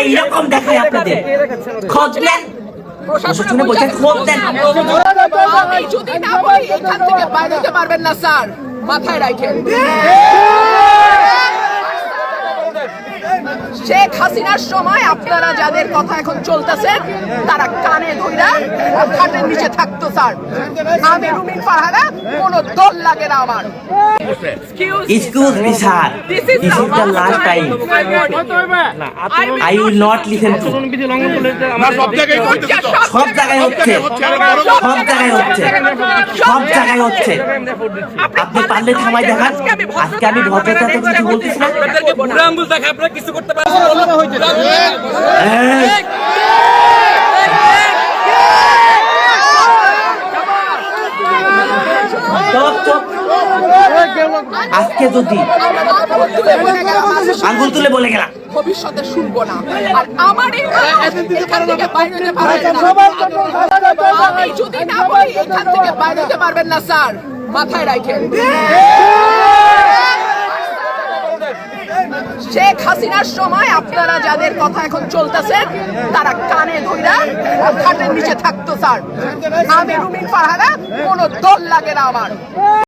এইরকম দেখায় আপনাদের। খোঁজ নেন। প্রশাসনে বলছেন খোঁজ দেন যদি না বলি এখান থেকে বাইরে পারবেন না স্যার। মাথায় রাখেন। শেখ হাসিনার সময় আপনারা যাদের কথা এখন চলতেছেন তারা কানে ধইরা খাটের নিচে থাকতো স্যার। আমি রুমিন ফারহানা কোনো দল লাগে না আমার। Excuse me sir This is is the last time I will not listen to না সব জায়গায় হইতেছে সব। জায়গায় হচ্ছে। সব জায়গায় হচ্ছে। সব জায়গায় হচ্ছে। আপনি পারলে থামাই দেখান। আজকে আমি ভদ্রতা তো কিছু বলতেছি না। আপনারা কিছু করতে। আজকে যদি আঙ্গুল তুলে বলে গেলাম। ভবিষ্যতে শুনব না। আর আমার এখান থেকে বাইরে পারবেন না। আমি যদি না বলি এখান থেকে বাইরে পারবেন না স্যার। মাথায় রাখেন শেখ হাসিনার সময় আপনারা যাদের কথা এখন চলতেছে, তারা কানে ধইরা খাটের নিচে থাকতো, স্যার। আমি রুমিন ফারহানা কোনো দল লাগে না আমার।